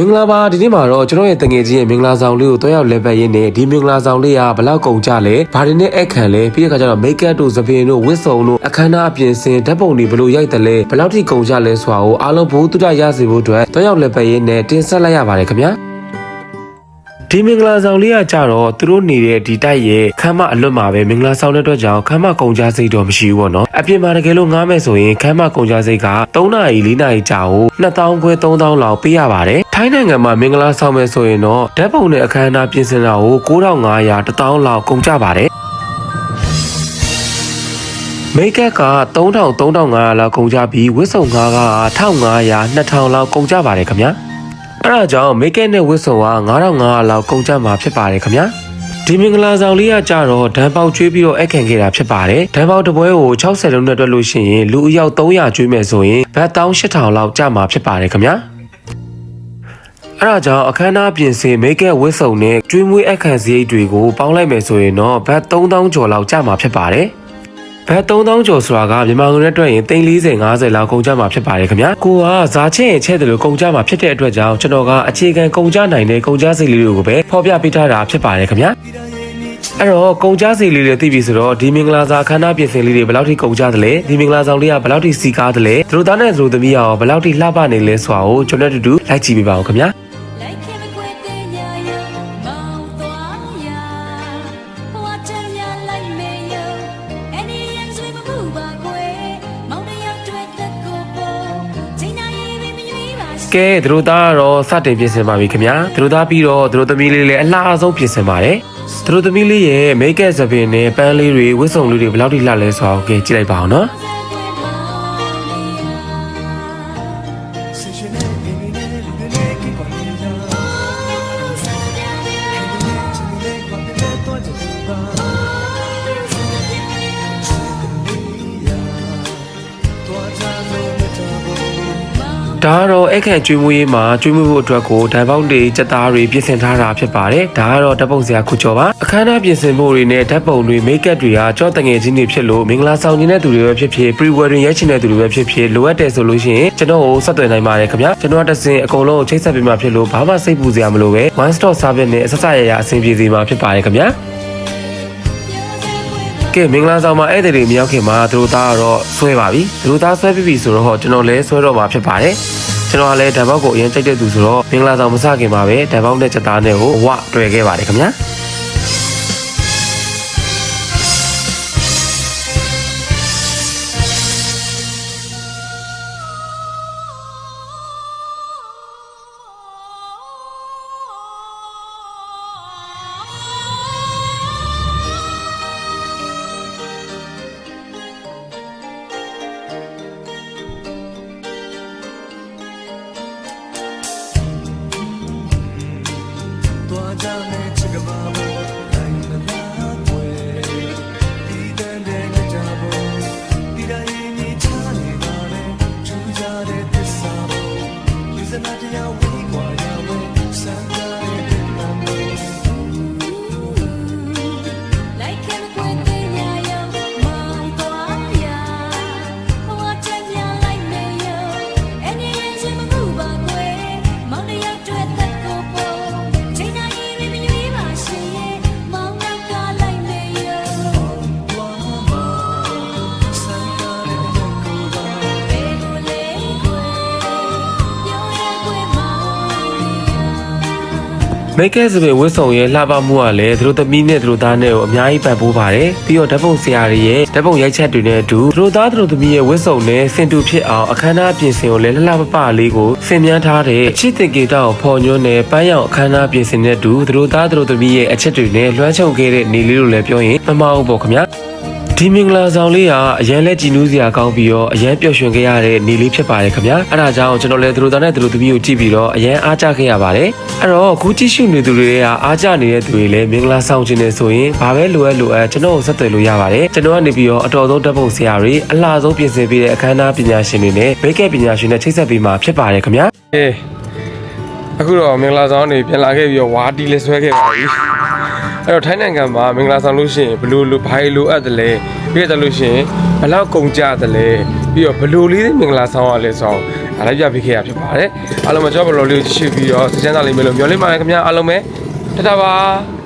မင်္ဂလာပါဒီနေ့မှာတော့ကျွန်တော်ရဲ့တငယ်ချင်းရဲ့မင်္ဂလာဆောင်လေးကိုတွားရောက်လဲပတ်ရင်းနဲ့ဒီမင်္ဂလာဆောင်လေးကဘလောက်ကုန်ကြလဲဘာတွေနဲ့အခန့်လဲပြီးတဲ့အခါကျတော့မိတ်ကပ်တို့သပင်တို့ဝတ်စုံတို့အခမ်းအနားအပြင်ဆင်ဓာတ်ပုံတွေဘလို့ရိုက်တယ်လဲဘလောက်ထိကုန်ကြလဲဆိုတာကိုအားလုံးဘိုးတုဒရစေဖို့အတွက်တွားရောက်လဲပတ်ရင်းနဲ့တင်ဆက်လိုက်ရပါတယ်ခင်ဗျာ ဒီမင်္ဂလာဆောင်လေးကကြတော့သူတို့နေတဲ့ဒီတိုက်ရဲ့ခမ်းမအလွတ်မှာပဲမင်္ဂလာဆောင်တဲ့အတွက်ကြောင့်ခမ်းမကုန်ကြစိတ်တော့မရှိဘူးပေါ့နော်အပြင်မှာတကယ်လို့ငားမယ်ဆိုရင်ခမ်းမကုန်ကြစိတ်က3နာရီ4နာရီကြာကို2000ခွဲ3000လောက်ပေးရပါတယ်ထိုင်းနိုင်ငံမှာမင်္ဂလာဆောင်မယ်ဆိုရင်တော့ဓာတ်ပုံနဲ့အခမ်းအနားပြင်ဆင်တာကို9500 1000လောက်ကုန်ကြပါတယ်မိတ်ကပ်က3000 3500လောက်ကုန်ကြပြီးဝတ်စုံကားက1500 2000လောက်ကုန်ကြပါတယ်ခင်ဗျာ အဲ့ဒါကြောင့်မိတ်ကပ်နဲ့ဝတ်စုံက9500လောက်ကုန်ကြမှာဖြစ်ပါတယ်ခင်ဗျာဒီမင်္ဂလာဆောင်လေးကကြတော့ဒန်ပေါက်ကျွေးပြီးတော့အခန့်ခဲ့တာဖြစ်ပါတယ်ဒန်ပေါက်တစ်ပွဲကို60လုံးနဲ့တွက်လို့ရှိရင်လူအယောက်300ကျွေးမယ်ဆိုရင်ဘတ်18000လောက်ကျမှာဖြစ်ပါတယ်ခင်ဗျာအဲ့ဒါကြောင့်အခမ်းအနားပြင်ဆင်မိတ်ကပ်ဝတ်စုံနဲ့ကျွေးမွေးအခန့်စရိတ်တွေကိုပေါင်းလိုက်မယ်ဆိုရင်တော့ဘတ်3000ကျော်လောက်ကျမှာဖြစ်ပါတယ် ဘတ်3000ကျော်ဆိုတာကမြန်မာငွေနဲ့တွက်ရင်340 50လောက်ကုန်ကြမှာဖြစ်ပါတယ်ခင်ဗျာကိုကဇာချင့်ရင်ချဲ့တယ်လို့ကုန်ကြမှာဖြစ်တဲ့အတွက်ကြောင့်ကျွန်တော်ကအခြေခံကုန်ကြနိုင်တဲ့ကုန်ကြစိတ်လေးတွေကိုပဲဖော်ပြပေးထားတာဖြစ်ပါတယ်ခင်ဗျာအဲ့တော့ကုန်ကြစိတ်လေးတွေသိပြီဆိုတော့ဒီမင်္ဂလာစာခန္ဓာပြင်ဆင်လေးတွေဘယ်လောက်ထိကုန်ကြသလဲဒီမင်္ဂလာဆောင်လေးကဘယ်လောက်ထိစီကားသလဲသူတို့သားနဲ့သူတို့သမီးရောဘယ်လောက်ထိလှပနေလဲဆိုတာကိုကျွန်တော်တို့အတူတူလိုက်ကြည့်ပေးပါဦးခင်ဗျာ ကဲသူတို့သားကတော့စတင်ပြင်ဆင်ပါပြီခင်ဗျာသူတို့သားပြီးတော့သူတို့သမီးလေးလည်းအလှအဆုံးပြင်ဆင်ပါတယ်သူတို့သမီးလေးရဲ့မိတ်ကပ်သပင်နဲ့ပန်းလေးတွေဝတ်စုံလေးတွေဘယ်လောက်ထိလှလဲဆိုတာကိုကဲကြည့်လိုက်ပါအောင်နော် ဒါကတော့အခန့်ကျွေးမွေးရေးမှာကျွေးမွေးဖို့အတွက်ကိုဓာတ်ပေါက်တွေစက်သားတွေပြင်ဆင်ထားတာဖြစ်ပါတယ်။ဒါကတော့ဓာတ်ပုံစရာခုကျော်ပါ။အခမ်းအနားပြင်ဆင်ဖို့တွေနဲ့ဓာတ်ပုံတွေမိတ်ကပ်တွေကကြောတငယ်ချင်းတွေဖြစ်လို့မင်္ဂလာဆောင်နေတဲ့သူတွေပဲဖြစ်ဖြစ် pre wedding ရိုက်ချင်တဲ့သူတွေပဲဖြစ်ဖြစ်လိုအပ်တယ်ဆိုလို့ရှိရင်ကျွန်တော်ကိုဆက်သွယ်နိုင်ပါတယ်ခင်ဗျာ။ကျွန်တော်ကတစ်စင်အကုန်လုံးကိုချိတ်ဆက်ပေးမှဖြစ်လို့ဘာမှစိတ်ပူစရာမလိုပဲ one stop service နဲ့အဆက်ဆက်ရရအဆင်ပြေစေမှာဖြစ်ပါတယ်ခင်ဗျာ။ ကဲမင်္ဂလာဆောင်မှာဧည့်သည်တွေမရောက်ခင်မှာသူတို့သားကတော့ဆွဲပါပြီသူတို့သားဆွဲပြီးပြီဆိုတော့ကျွန်တော်လည်းဆွဲတော့မှာဖြစ်ပါတယ်ကျွန်တော်ကလည်းဓာတ်ပေါက်ကိုအရင်ကြိုက်တဲ့သူဆိုတော့မင်္ဂလာဆောင်မစခင်မှာပဲဓာတ်ပေါက်နဲ့ချက်သားနဲ့ကိုအဝတွေ့ခဲ့ပါတယ်ခင်ဗျာ 那就要为我，要为三个。 မိတ်ကဲဆိုပေဝတ်ဆောင်ရဲ့လှပမှုကလည်းသူတို့သမီးနဲ့သူတို့သားနဲ့ကိုအများကြီးပံ့ပိုးပါတယ်ပြီးတော့ဓာတ်ပုံဆရာတွေရဲ့ဓာတ်ပုံရိုက်ချက်တွေနဲ့အတူသူတို့သားသူတို့သမီးရဲ့ဝတ်ဆောင်နဲ့စင်တူဖြစ်အောင်အခမ်းအနားပြင်ဆင်ကိုလည်းလှလှပပလေးကိုဆင်မြန်းထားတဲ့အချစ်တင်ကေတာကိုဖော်ညွှန်းတဲ့ပန်းရောင်အခမ်းအနားပြင်ဆင်တဲ့အတူသူတို့သားသူတို့သမီးရဲ့အချက်တွေနဲ့လွှမ်းခြုံခဲ့တဲ့နေလေးလိုလည်းပြောရင်မမဟုတ်ပေါ့ခင်ဗျာ ဒီမင်္ဂလာဆောင်လေးကအရန်လက်ကြည်နူးစရာကောင်းပြီးတော့အရန်ပျော်ရွှင်ခဲ့ရတဲ့နေလေးဖြစ်ပါတယ်ခင်ဗျာအဲ့ဒါကြောင့်ကျွန်တော်လည်းသူတို့သားနဲ့သူတို့သမီးကိုကြည့်ပြီးတော့အရန်အားကြခဲ့ရပါတယ်အဲ့တော့အခုကြည့်ရှုနေသူတွေကအားကြနေတဲ့သူတွေလည်းမင်္ဂလာဆောင်ခြင်းနေဆိုရင်ဘာပဲလိုအပ်လိုအပ်ကျွန်တော်ကိုဆက်သွယ်လို့ရပါတယ်ကျွန်တော်ကနေပြီးတော့အတော်ဆုံးဓာတ်ပုံဆရာတွေအလှဆုံးပြင်ဆင်ပေးတဲ့အခမ်းအနားပညာရှင်တွေနဲ့မိတ်ကပ်ပညာရှင်တွေချိတ်ဆက်ပေးမှာဖြစ်ပါတယ်ခင်ဗျာအေးအခုတော့မင်္ဂလာဆောင်နေပြန်လာခဲ့ပြီးတော့ဝါတီလေးဆွဲခဲ့ပါပြီ အဲ့တော့ထိုင်းနိုင်ငံမှာမင်္ဂလာဆောင်လို့ရှိရင်ဘယ်လိုလိုဘာတွေလိုအပ်တယ်လဲပြီးတော့လို့ရှိရင်ဘယ်လောက်ကုန်ကြတယ်လဲပြီးတော့ဘယ်လိုလေးမင်္ဂလာဆောင်ရလဲဆိုတော့ဒါလိုက်ပြပေးခဲ့ရဖြစ်ပါတယ်အားလုံးပဲကျွန်တော်ဘလော်လေးကိုကြည့်ရှုပြီးတော့စကြမ်းသားလေးမျိုးလို့မျှော်လင့်ပါတယ်ခင်ဗျာအားလုံးပဲတတပါ